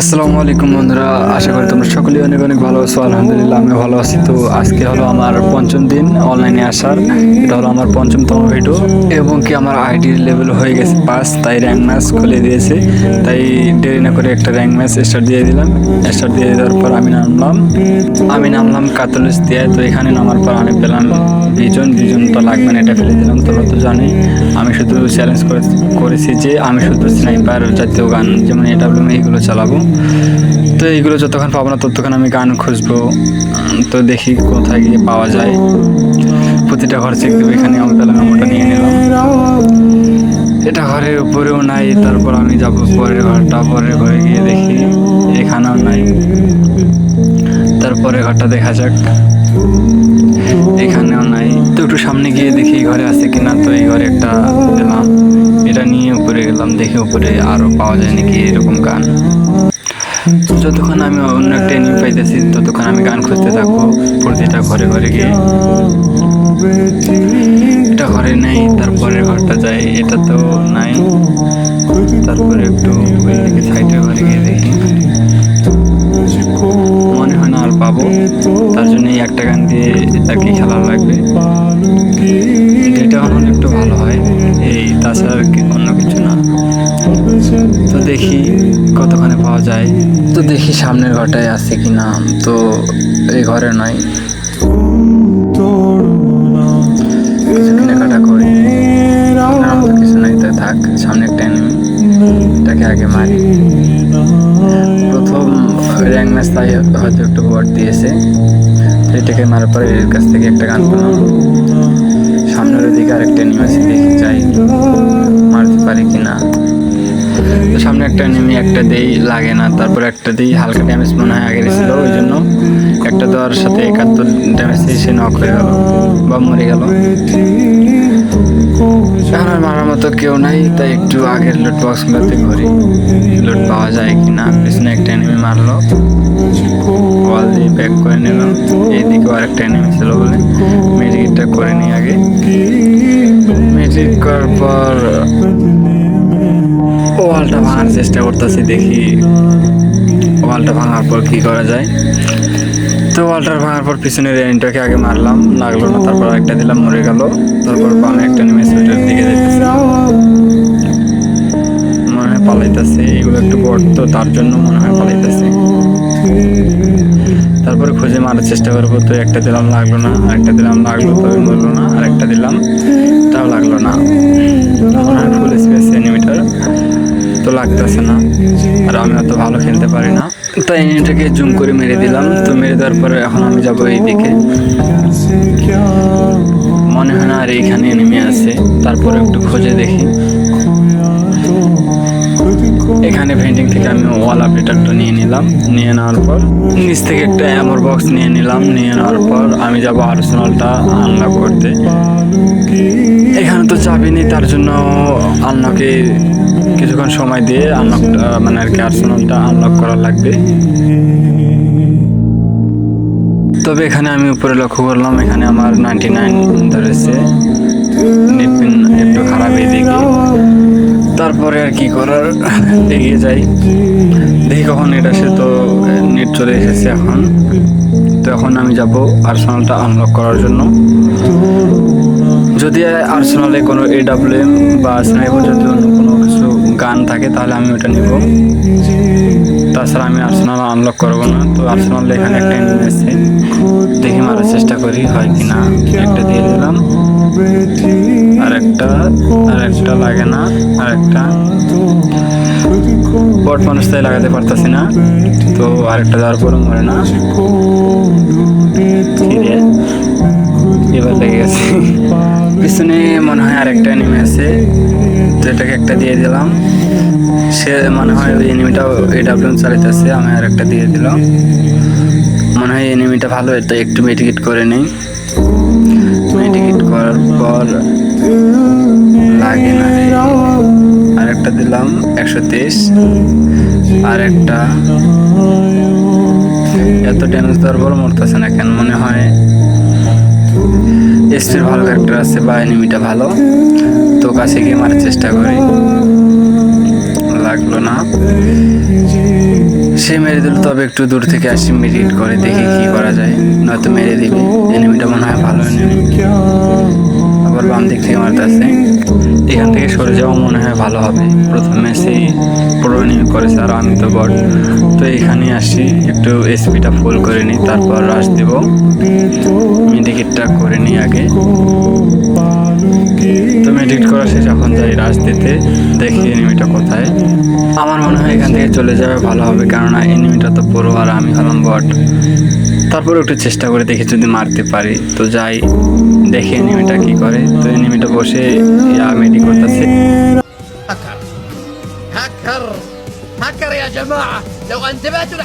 আসসালামু আলাইকুম বন্ধুরা, আশা করি তোমরা সকলেই অনেক অনেক ভালো আছো, আলহামদুলিল্লাহ আমি ভালো আছি। তো আজকে হলো আমার পঞ্চম দিন অনলাইনে আসার, এটা হলো আমার পঞ্চমতম ভিডিও এবং কি আমার আইডির লেভেল হয়ে গেছে পাস তাই র্যাঙ্ক ম্যাচ খুলে দিয়েছে। তাই দেরি না করে একটা র্যাঙ্ক ম্যাচ স্টার্ট দিয়ে দিলাম। স্টার্ট দিয়ে দেওয়ার পর আমি নামলাম আমি নামলাম কাতলিস দিয়ে, তো এখানে নামার পর আমি পেলাম বিজন দুজন তো লাগবে না, এটা ফেলে দিলাম তোমরা তো জানি আমি শুধু চ্যালেঞ্জ করেছি যে আমি শুধু স্নাইপার জাতীয় গান, যেমন এটা এইগুলো চালাবো। তো এইগুলো যতক্ষণ পাবো না, ততক্ষণ আমি গান খুঁজবো। তো দেখি কোথায় গিয়ে পাওয়া যায়। প্রতিটা ঘর চেক দেবো, এখানে আমি পেলাম ওটা নিয়ে নিলাম। এটা ঘরের উপরেও নাই, তারপর আমি যাব পরের ঘরটা, পরের ঘরে গিয়ে দেখি এখানেও নাই। তারপরে ঘরটা দেখা যাক। এখানেও নাই। তো একটু সামনে গিয়ে দেখি এই ঘরে আছে কিনা। তো এই ঘরে একটা পেলাম। এটা নিয়ে উপরে গেলাম, দেখি উপরে আরও পাওয়া যায় নাকি এরকম গান। যতক্ষণ আমি অন্য একটা এনিমি পাইতেছি, ততক্ষণ আমি গান খুঁজতে থাকব। প্রতিটা ঘরে ঘরে গিয়ে। এটা ঘরে নেই তারপরে ঘরটা যাই। এটা তো নাই। তারপরে একটু দিকে সাইডের ঘরে গিয়ে দেখি। মনে হয় না আর পাবো। তার জন্য এই একটা গান দিয়ে আর কি খেলা লাগবে। এটা এখন একটু ভালো হয়। এই তাছাড়া আর কি, অন্য কিছু না। তো দেখি কতখানে পাওয়া যায়। তো দেখি সামনের ঘরটায় আছে কি না তো এই ঘরে নাই র্যাঙ্ক ম্যাচ তাই হয়তো একটু বট দিয়েছে। এটাকে মারার পরে এর কাছ থেকে একটা গান পেলাম সামনের দিকে আরেকটা এনিমি আছে, দেখি যাই। মারতে পারি কিনা। তো সামনে একটা নেমে একটা দেই, লাগে না। তারপর একটা দিই, হালকা ড্যামেজ মনে হয় আগে ছিল, ওই জন্য একটা দেওয়ার সাথে একাত্তর ড্যামেজ দিয়ে সে নক হয়ে গেল, বা মরে গেল। আর মারার মতো কেউ নাই, তাই একটু আগের লুট বক্স বক্সগুলোতে ঘুরি। লুট পাওয়া যায় কি না পিছনে একটা এনিমি মারলো। ওয়াল দিয়ে ব্যাক করে নিলাম। এইদিকেও আরেকটা এনিমি ছিল বলে। মেডিকেটটা করে নিই আগে। মেডিকেট করার পর ওয়ালটা ভাঙার চেষ্টা করতেছি, দেখি ওয়ালটা ভাঙার পর কি করা যায়। তো ওয়ালটা ভাঙার পর পিছনের রেনটাকে আগে মারলাম, লাগল না, তারপর একটা দিলাম, মরে গেল। তারপর বামে একটা নেমে সুইটার মনে হয় পালাইতেছে, এগুলো একটু বড়, তো তার জন্য মনে হয় পালাইতেছে। তারপরে খুঁজে মারার চেষ্টা করব, তো একটা দিলাম লাগল না আরেকটা দিলাম লাগল তবে মরলো না আরেকটা দিলাম, তাও লাগল না। মনে হয় ফুল স্পেস এনিমিটার তো লাগতেছে না, আর আমি অত ভালো খেলতে পারি না। তাই এনিমিটাকে জুম করে মেরে দিলাম, তো মেরে দেওয়ার পরে এখন আমি যাব এইদিকে। মনে হয় না আর এইখানে নেমে আছে। তারপরে একটু খুঁজে দেখি। এখানে ভেন্ডিং থেকে আমি ওয়াল আপডেটারটা নিয়ে নিলাম। নিয়ে নেওয়ার পর নিচ থেকে একটা অ্যামোর বক্স নিয়ে নিলাম। নিয়ে নেওয়ার পর আমি যাব আর্সেনালটা আনলক করতে। এখানে তো চাবি নেই, তার জন্য আনলকে কিছুক্ষণ সময় দিয়ে আনলকটা মানে আর কি আর্সেনালটা আনলক করা লাগবে। তবে এখানে আমি উপরে লক্ষ্য করলাম, এখানে আমার নাইনটি নাইন ধরেছে নেপিন একটু খারাপ এদিকে। তারপরে আর কি করার? এগিয়ে যাই। দেখি কখন নেট সে তো নেট চলে এসেছে এখন। তো এখন আমি যাব আর্সেনালটা আনলক করার জন্য। যদি আর্সেনালে কোনো এডাব্লিউএম বা স্নাইপার অন্য কোনো গান থাকে, তাহলে আমি ওটা নিব। তাছাড়া আমি আর্সেনাল আনলক করব না। তো আর্সেনাল এখানে একটা আছে দেখি মারার চেষ্টা করি, হয় কি না? একটা দিয়ে দিলাম। আর একটা আর একটা লাগে না। আর একটা বট মানুষ তাই লাগাতে পারতাছি না। তো আরেকটা দেওয়ার পরে মরে না। এবার লেগে গেছে। পিছনে মনে হয় আরেকটা এনিমি আছে তো এটাকে একটা দিয়ে দিলাম। সে মনে হয় ওই এনিমিটা এডাব্লিউম চালাইতেছে, আমি আরেকটা দিয়ে দিলাম। মনে হয় এনিমিটা ভালো, এটা একটু মেডিকেট করে নেই। মেডিকেট করার পর লাগে না। আরেকটা দিলাম, একশো তেইশ। আর একটা এত ড্যামেজ দেওয়ার পর মরতেছে না কেন? মনে হয় এসপির ভালো ক্যারেক্টার আছে বা এনিমিটা ভালো, তো কাছে গিয়ে মারার চেষ্টা করি। লাগল না। সে মেরে দিল, তবে একটু দূর থেকে আসি মেডিট করে দেখি কি করা যায়। নয়তো মেরে দিবে। এনিমিটা মনে হয় ভালো এনিমি আবার বাম দিক থেকে মারতেছে এখান থেকে সরে যাওয়া মনে হয় ভালো হবে। প্রথমে সেই পুরো এনিমি করেছে, আর আমি তো বট তো এখানে আসি, একটু এসপিটা ফুল করে নিই, তারপর রাশ দেব। মেডিকেটটা করে নিই আগে। তো মেডিকেট করা শেষ, এখন যাই রাশ দিতে। দেখি এনিমিটা কোথায়। আমার মনে হয় এখান থেকে চলে যাবে, ভালো হবে, কেননা এনিমিটা তো পুরো আর আমি হলাম বট তারপর একটু চেষ্টা করে দেখি যদি মারতে পারি। তো যাই। দেখি এনিমিটা কি করে তো এনিমিটা বসে ইয়া মেডি করতেছে هكر هكر هكر يا جماعة لو انتبهتوا